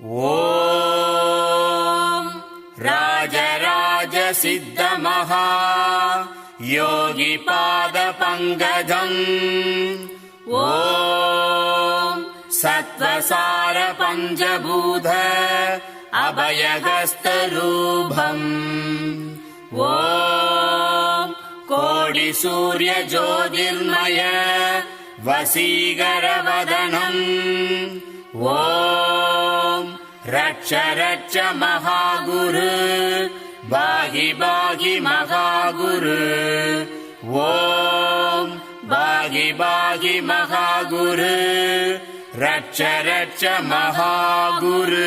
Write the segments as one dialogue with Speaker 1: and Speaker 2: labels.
Speaker 1: ॐ राजराजसिद्धमहा योगिपादपङ्गजम् ॐ पाद अभयहस्तरूभम् ॐ कोडिसूर्यज्योतिर्मय वसीगरवदनम् ॐ रक्ष रक्ष महागुरु बाहि बाहि महागुरु ॐ बाहि बाहि महागुरु रक्ष रक्ष महागुरु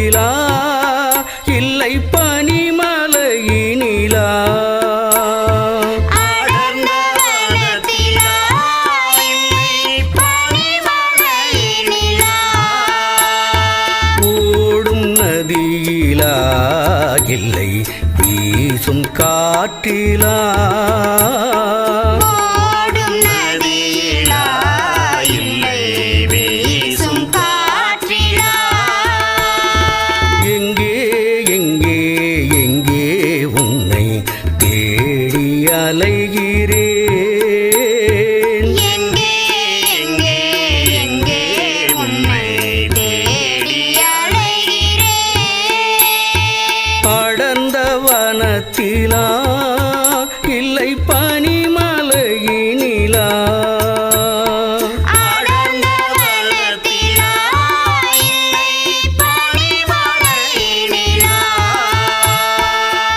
Speaker 2: வனத்திலா இல்லை பனிமலையினிலா. ஓடும் நதியிலா இல்லை வீசும் காற்றிலா வனத்திலா இல்லை பனிமலையினிலா.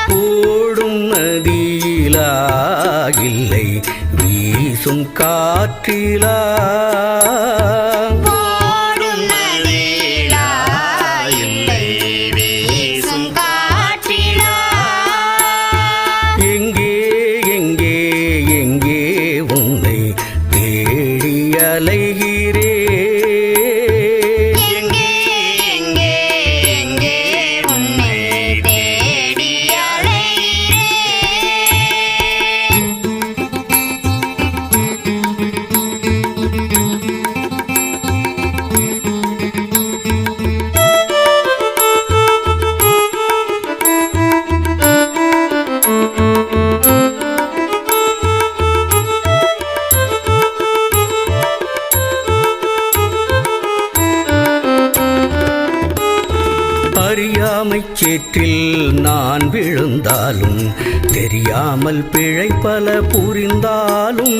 Speaker 2: ஓடும் நதியிலா இல்லை வீசும் காற்றிலா. தேடி அலைகிறேன். அறியாமைச் சேற்றில் நான் விழுந்தாலும் தெரியாமல் பிழை பல புரிந்தாலும்.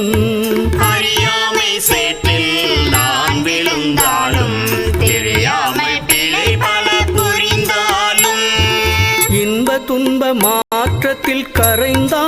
Speaker 1: அறியாமை சேற்றில் நான் விழுந்தாலும் தெரியாமை பிழை பல புரிந்தாலும்.
Speaker 2: இன்ப துன்ப மாற்றத்தில் கரைந்தாலும்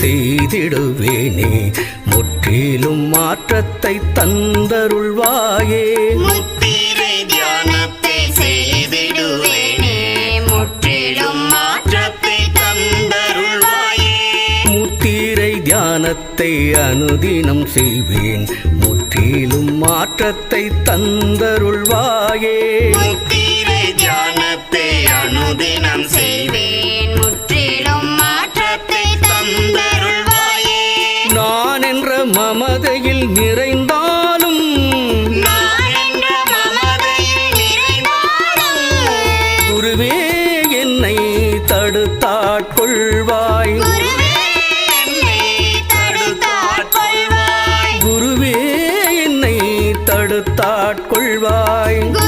Speaker 2: செய்திடுவேனே. முற்றிலும் மாற்றத்தை தந்தருள்வாயே.
Speaker 3: முத்திரை தியானத்தை செய்திடுவேனே. முற்றிலும் மாற்றத்தை தந்தருள்வாயே.
Speaker 2: முத்திரை தியானத்தை அனுதினம் செய்வேன். முற்றிலும் மாற்றத்தை தந்தருள்வாயே.
Speaker 3: முத்திரை தியானத்தை அனுதினம்
Speaker 2: தாட்கொள்வாய்.